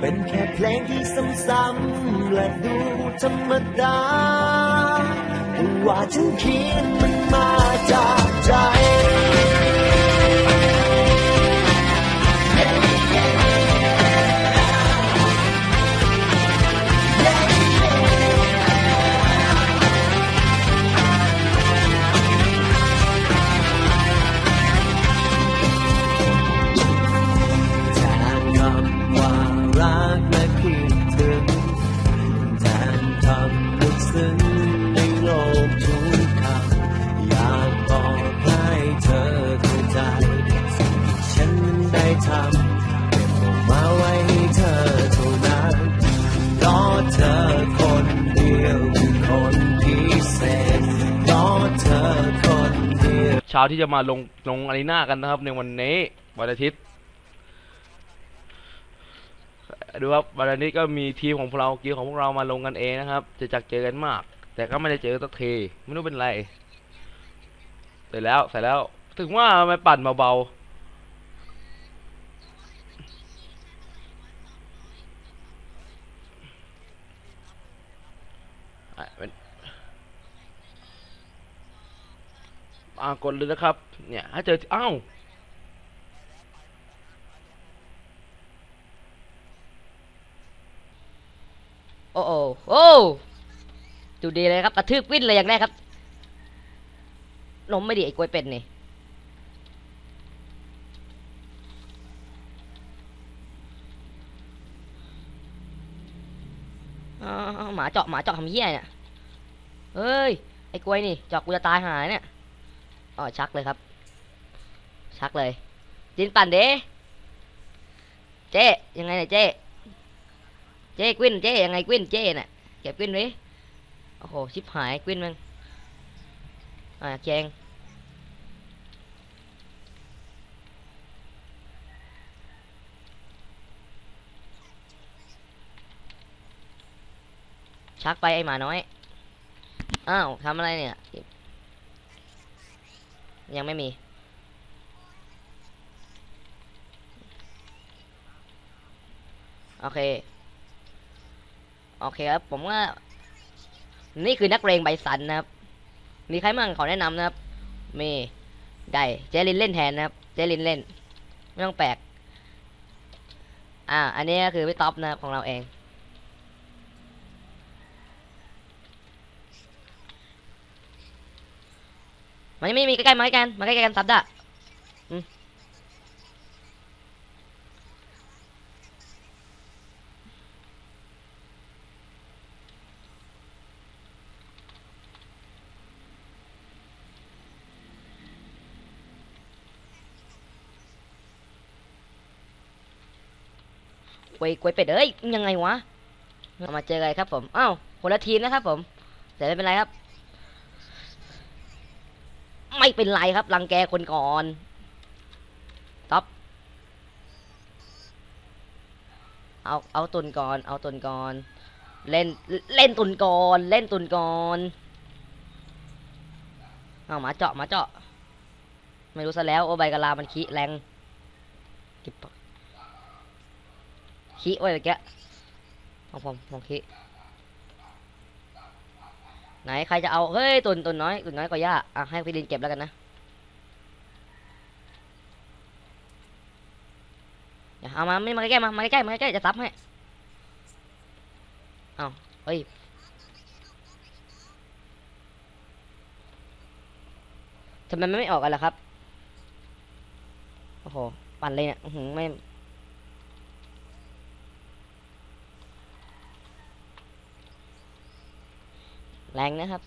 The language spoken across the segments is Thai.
เป็นแค่เพลงที่ซ้ำๆและดูธรรมดาแต่ว่าฉันเขียนมันมาจากใจแทนคำว่า รักและคิดถึงแทนคำลึกซึ้งในโลกทุกคำอยากบอกให้เธอเข้าใจสิ่งที่ฉันได้ทำเก็บออกมาไว้ให้เธอเท่านั้นราะเธอคนเดียวคือคนพิเศษราะเธอคนเดียวเช้าที่จะมาลงลงอารีนากันนะครับในวันนี้วันอาทิตย์ ดูครับวันอาทิตย์ก็มีทีมของพวกเรากีของพวกเรามาลงกันเองนะครับ จะจักเจอกันมาก แต่ก็ไม่ได้เจอสักทีไม่รู้เป็นไรเสร็จแล้วเสร็จแล้ว ถึงว่าไมปั่นเบาๆอ่นอ่ากดเลยนะครับ เนี่ยถ้าเจออ้าว อ้โอ้โอ้ดูดีเลยครับกระทืบวิ่นเลยอย่างแรกครับนมไม่ดีไอ้กล้วยเป็ดนี่หมาเจาะหมาเจาะทำเหี้ยเนี่ยเฮ้ยไอ้กล้วยนี่เจาะกูจะตายหายเนี่ยอ๋อชักเลยครับ ชักเลยจินปั่นเด้เจ๊ยังไงเนี่ยเจ๊ เจ๊กวินเจ๊ยังไงกวินเจ๊น่ะเก็บกวินไว้โอ้โหชิบหายกวินมึงอ่าแจงชักไปไอหมาน้อย อ้าวทำอะไรเนี่ย ยังไม่มี โอเค โอเคครับผมว่า นี่คือนักเรงใบสันนะครับ มีใครมั่งขอแนะนำนะครับ มีได้เจลินเล่นแทนนะครับ เจลินเล่น ไม่ต้องแปลก อ่า อันนี้ก็คือพี่ท็อปนะครับของเราเอง มันไม่มีใกล้ๆมาใกล้กันมาใกล้ๆกันซับดะอืม กวยกวยเป็ดเอ้ยยังไงวะเรามาเจอกันครับผมอ้าวคนละทีมนะครับ ผมแต่ไม่เป็นไรครับ ไม่เป็นไรครับรังแกคนก่อนท็อปเอาเอาตุนก่อน เอาตุนก่อน เล่นเล่นตุนก่อน เล่นตุนก่อนเอาหมาเจาะหมาเจาะไม่รู้ซะแล้วโอใบกะลามันขี้แรงเก็บ ขี้ไว้ตะแกะของผมของขี้ไหนใครจะเอาเฮ้ยตุนตุนน้อยตุนน้อยกว่าย่าอะให้พี่ดินเก็บแล้วกันนะอย่าเอามาไม่มาใกล้ๆมามาใกล้ๆมาใกล้ๆจะซับให้เอาเฮ้ยทำไมไม่ออกกันล่ะครับโอ้โหปั่นเลยเนี่ยหือไม่ แรงนะครับ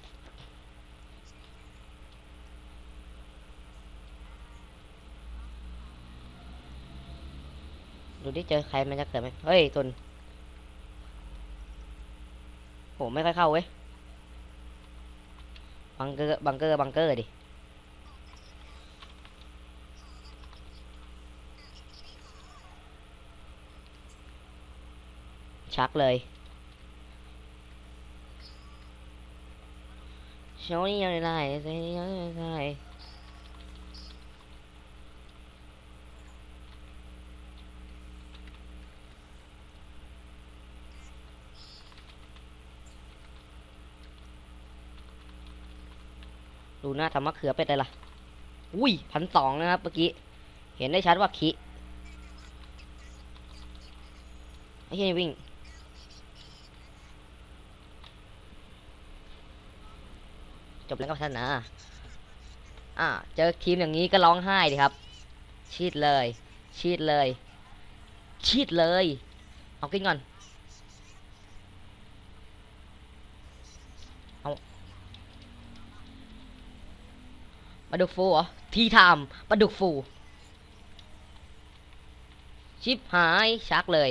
ดูดิเจอใครมันจะเกิดไหมเฮ้ยตุนไม่ค่อยเข้าเว้ย บังเกอร์ บังเกอร์ บังเกอร์ดิชักเลย โชว์นี่ยังไงได้เซ่ยังไงได้ดูหน้าทำมะเขือเป็ดเลยล่ะ อุ้ยพันสองนะครับเมื่อกี้ เห็นได้ชัดว่าคิไอ้เหี้ยวิ่ง จบแล้วก็พัฒนาอ่าเจอทีมอย่างนี้ก็ร้องไห้ดิครับ ชีดเลย ชีดเลย ชีดเลย เอากินก่อนเอาปลาดุกฟูเหรอทีไทม์ปลาดุกฟู ชิปหายชักเลย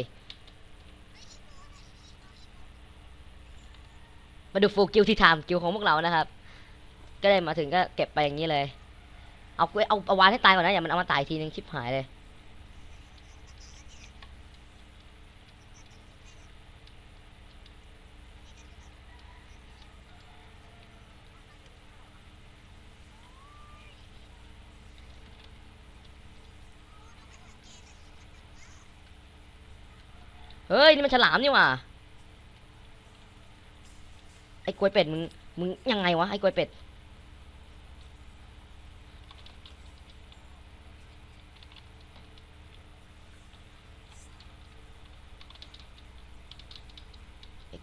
ปลาดุฟูกิวทีไทม์กิวของพวกเรานะครับ ก็เลยมาถึงก็เก็บไปอย่างนี้เลยเอาเอาเอาเอาวานให้ตายก่อนนะอย่ามันเอามาตายทีนึงชิบหายเลยเฮ้ย นี่มันฉลามนี่ว่าไอ้กวยเป็ดมึงมึงยังไงวะไอ้กวยเป็ด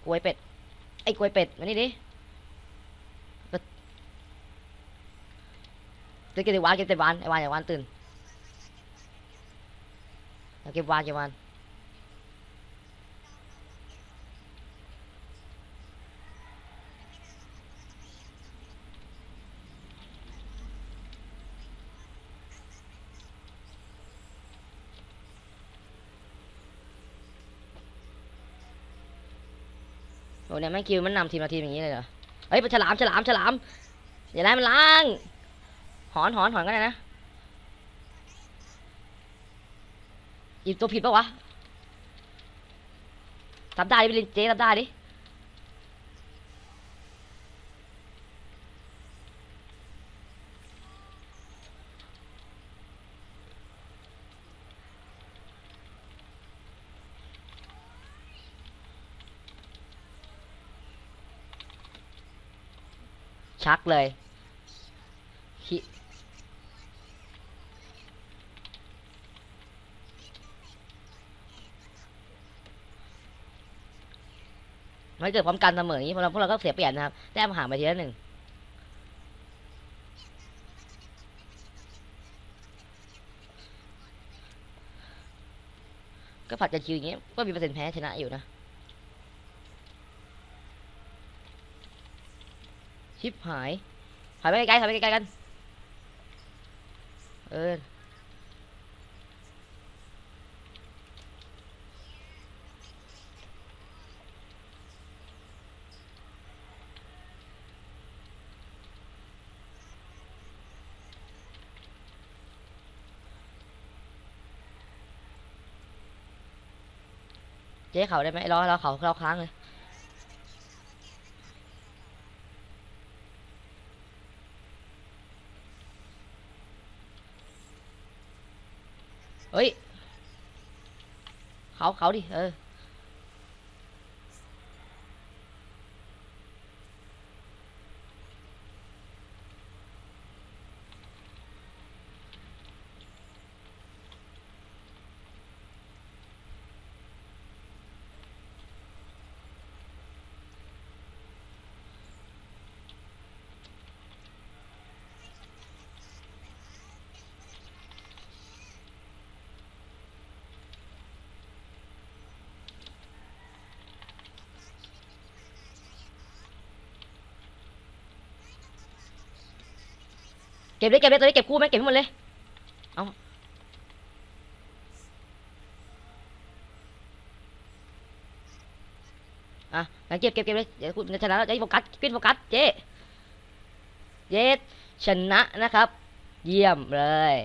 กวยเป็ด ไอ้กวยเป็ด มานี่ดิก็เดี๋ยวเก็บต่วานเก็บแต่วานไอ้วานอย่าวานตื่นเอาเก็บวานเก็บวาน โอ้เนี่ยแม่งคิวมันนำทีมละทีมอย่างนี้เลยเหรอ เฮ้ยเป็นฉลามฉลามฉลาม อย่าไล่มันล้าง หอนหอนหอนก็ได้นะหยิบตัวผิดปะวะทำได้ดิพี่ลินเจ๊ทำได้ดิ ชักเลยคิไม่เกิดพร้อมกันเสมออย่างนี้พวกเราพวกเราก็เสียเปรียบนะครับแต้มห่างไปทีละหนึ่งก็ผัดกันคิวอย่างเงี้ยก็มีเปอร์เซ็นต์แพ้ชนะอยู่นะ ชิปหายถอยไปไกลๆถอยไปไกลๆกัน เออเจ๊เขาได้ไหมรอรอเขาเราค้างเลย เฮ้ยเข เก็บเลยเก็บเลยตัวนี้เก็บคู่ไหมเก็บให้หมดเลย เอาอะเก็บเก็บเก็บเลยเดี๋ยวคุณชนะแล้วจะโฟกัสขึ้นโฟกัสเจ๊เจ๊ชนะนะครับ เยี่ยมเลย